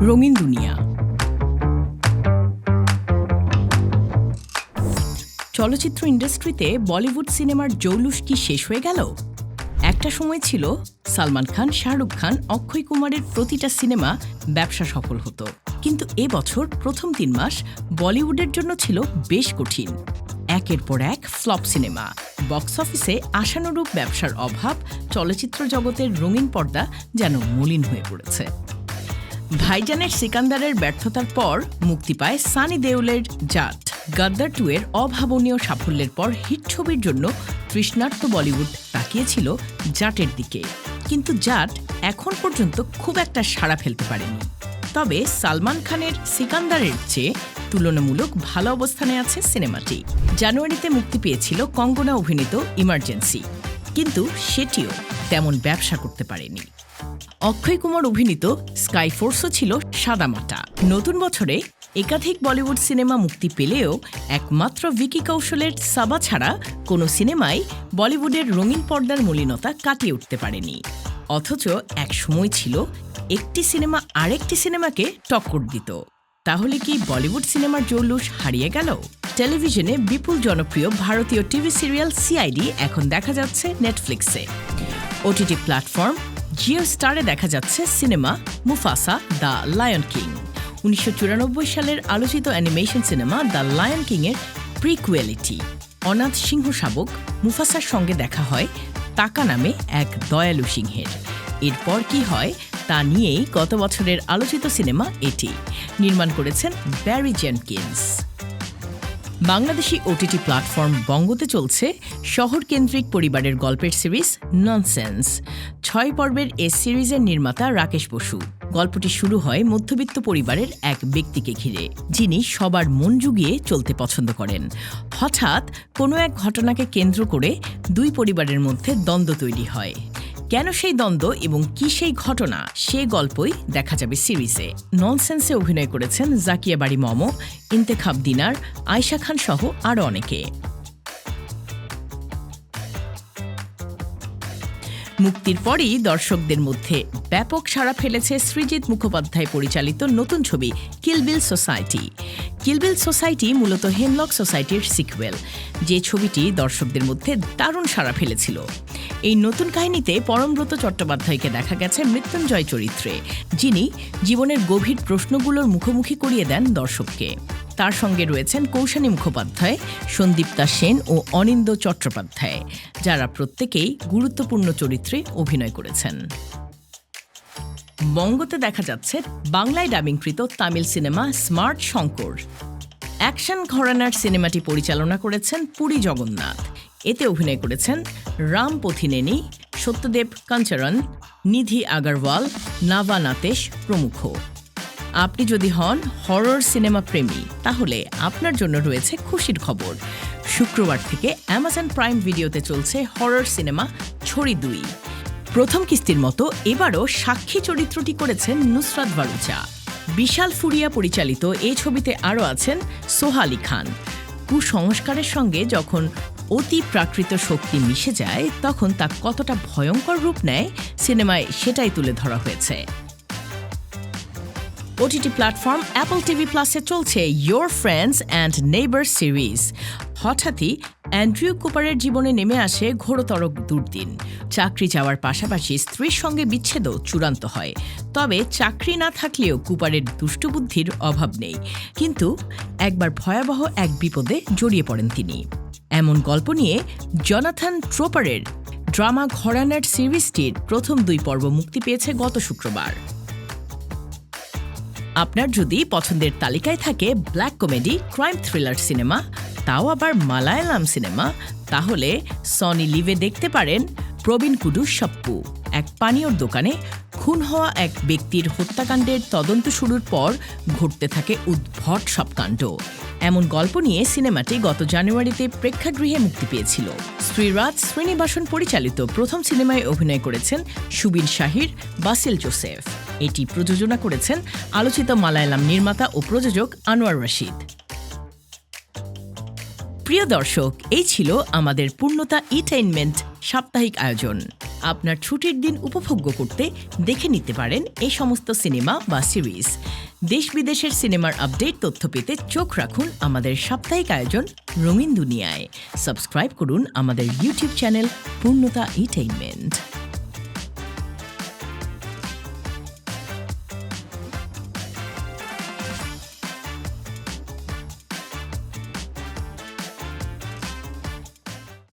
রঙিন দুনিয়া। চলচ্চিত্র ইন্ডাস্ট্রিতে বলিউড সিনেমার জৌলুস কি শেষ হয়ে গেল? একটা সময় ছিল সালমান খান, শাহরুখ খান, অক্ষয় কুমারের প্রতিটা সিনেমা ব্যবসা সফল হতো। কিন্তু এবছর প্রথম তিন মাস বলিউডের জন্য ছিল বেশ কঠিন। একের পর এক ফ্লপ সিনেমা। বক্স অফিসে আশানুরূপ ব্যবসার অভাব চলচ্চিত্র জগতের রঙিন পর্দা যেন মলিন হয়ে পড়েছে। ভাইজানের সিকান্দারের ব্যর্থতার পর মুক্তি পায় সানি দেওলের জাট গাদ্দার টু এর অভাবনীয় সাফল্যের পর হিট ছবির জন্য তৃষ্ণার্ত বলিউড তাকিয়েছিল জাটের দিকে। কিন্তু জাট এখন পর্যন্ত খুব একটা সাড়া ফেলতে পারেনি। তবে সালমান খানের সিকান্দারের চেয়ে তুলনামূলক ভালো অবস্থানে আছে সিনেমাটি। জানুয়ারিতে মুক্তি পেয়েছিল কঙ্গনা অভিনীত ইমার্জেন্সি কিন্তু সেটিও তেমন ব্যবসা করতে পারেনি। অক্ষয় কুমার অভিনীত স্কাই ফোর্সও ছিল সাদামাটা। নতুন বছরে একাধিক বলিউড সিনেমা মুক্তি পেলেও একমাত্র ভিকি কৌশলের সাবা ছাড়া কোনো সিনেমাই বলিউডের রঙিন পর্দার মলিনতা কাটিয়ে উঠতে পারেনি। অথচ এক সময় ছিল একটি সিনেমা আরেকটি সিনেমাকে টক্কর দিত। তাহলে কি বলিউড সিনেমার জৌলুস হারিয়ে গেল? টেলিভিশনে বিপুল জনপ্রিয় ভারতীয় টিভি সিরিয়াল সিআইডি এখন দেখা যাচ্ছে নেটফ্লিক্সে ওটিটি প্ল্যাটফর্ম জিও স্টারে দেখা যাচ্ছে cinema Mufasa the lion king. উনিশশো চুরানব্বই সালের আলোচিত অ্যানিমেশন সিনেমা দ্য লায়ন কিংয়ের প্রিকুয়েলিটি। অনাথ সিংহ শাবক মুফাসার সঙ্গে দেখা হয় তাকা নামে এক দয়ালু সিংহের। এরপর কি হয় তা নিয়েই গত বছরের আলোচিত সিনেমা এটি। নির্মাণ করেছেন Barry Jenkins. Bangladeshi OTT platform বঙ্গতে চলছে শহর কেন্দ্রিক পরিবারের গল্পের সিরিজ ননসেন্স ছয় পর্বের এ সিরিজের নির্মাতা রাকেশ বসু। গল্পটি শুরু হয় মধ্যবিত্ত পরিবারের এক ব্যক্তিকে ঘিরে, যিনি সবার মন জুগিয়ে চলতে পছন্দ করেন। হঠাৎ কোনো এক ঘটনাকে কেন্দ্র করে দুই পরিবারের মধ্যে দ্বন্দ্ব তৈরি হয়। কেন সেই দ্বন্দ্ব এবং কি সেই ঘটনা সে গল্পই দেখা যাবে সিরিজে। ননসেন্সে অভিনয় করেছেন জাকিয়া বাড়ি মম, ইন্তেখাব দিনার, আয়শা খান সহ আরও অনেকে। মুক্তির পরই দর্শকদের মধ্যে ব্যাপক সাড়া ফেলেছে সৃজিৎ মুখোপাধ্যায় পরিচালিত নতুন ছবি Kill Bill society. Kill Bill society মূলত হেমলক সোসাইটির সিকুয়েল, যে ছবিটি দর্শকদের মধ্যে দারুণ সাড়া ফেলেছিল। এই নতুন কাহিনীতে পরমব্রত চট্টোপাধ্যায়কে দেখা গেছে মৃত্যুঞ্জয় চরিত্রে, যিনি জীবনের গভীর প্রশ্নগুলোর মুখোমুখি করিয়ে দেন দর্শককে। তার সঙ্গে রয়েছেন কৌশানী মুখোপাধ্যায়, সন্দীপ্তা সেন ও অনিন্দ চট্টোপাধ্যায়, যারা প্রত্যেকেই গুরুত্বপূর্ণ চরিত্রে অভিনয় করেছেন। বঙ্গতে দেখা যাচ্ছে বাংলায় ডাবিংকৃত Tamil cinema smart Shankar. Action ঘরানার সিনেমাটি পরিচালনা করেছেন পুরী জগন্নাথ। এতে অভিনয় করেছেন রাম পথিনেনি, সত্যদেব কাঞ্চরণ, নিধি আগারওয়াল, নাভা নাতেশ প্রমুখ। আপনি যদি হন হরর সিনেমা প্রেমী, তাহলে আপনার জন্য রয়েছে খুশির খবর। শুক্রবার থেকে অ্যামাজন প্রাইম ভিডিওতে চলছে হরর সিনেমা ছড়ি দুই। প্রথম কিস্তির মতো এবারও সাক্ষী চরিত্রটি করেছেন নুসরাত বারুচা বিশাল ফুরিয়া পরিচালিত এই ছবিতে আরও আছেন সোহালি খান। কুসংস্কারের সঙ্গে যখন অতি প্রাকৃত শক্তি মিশে যায়, তখন তা কতটা ভয়ঙ্কর রূপ নেয় সিনেমায় সেটাই তুলে ধরা হয়েছে। ওটিটি প্ল্যাটফর্ম অ্যাপল টিভি প্লাসে চলছে your friends and neighbour series. হঠাৎই অ্যান্ড্রিউ কুপারের জীবনে নেমে আসে ঘোরতর দুর্দিন। চাকরি যাওয়ার পাশাপাশি স্ত্রীর সঙ্গে বিচ্ছেদও চূড়ান্ত হয়। তবে চাকরি না থাকলেও কুপারের দুষ্টবুদ্ধির অভাব নেই। কিন্তু একবার ভয়াবহ এক বিপদে জড়িয়ে পড়েন তিনি। এমন গল্প নিয়ে জনাথন ট্রোপারের ড্রামা ঘরানার সিরিজটির প্রথম দুই পর্ব মুক্তি পেয়েছে গত শুক্রবার। আপনার যদি পছন্দের তালিকায় থাকে ব্ল্যাক কমেডি, ক্রাইম থ্রিলার সিনেমা তাও আবার মালায়ালাম সিনেমা? তাহলে সনি লিভে দেখতে পারেন প্রবীণ কুডু সপ্পু। এক পানীয়র দোকানে খুন হওয়া এক ব্যক্তির হত্যাকাণ্ডের তদন্ত শুরুর পর ঘটতে থাকে উদ্ভট সব কাণ্ড। এমন গল্প নিয়ে সিনেমাটি গত জানুয়ারিতে প্রেক্ষাগৃহে মুক্তি পেয়েছিল। শ্রীরাজ শ্রীনিবাসন পরিচালিত প্রথম সিনেমায় অভিনয় করেছেন সুবীর শাহির, বাসিল জোসেফ। এটি প্রযোজনা করেছেন আলোচিত মালায়ালাম নির্মাতা ও প্রযোজক আনোয়ার রশিদ। প্রিয় দর্শক, এই ছিল আমাদের পূর্ণতা ইটেইনমেন্ট সাপ্তাহিক আয়োজন। আপনার ছুটির দিন উপভোগ্য করতে দেখে নিতে পারেন এই সমস্ত সিনেমা বা সিরিজ। দেশ বিদেশের সিনেমার আপডেট তথ্য পেতে চোখ রাখুন আমাদের সাপ্তাহিক আয়োজন রঙিন দুনিয়ায়। সাবস্ক্রাইব করুন আমাদের ইউটিউব চ্যানেল পূর্ণতা এন্টারটেইনমেন্ট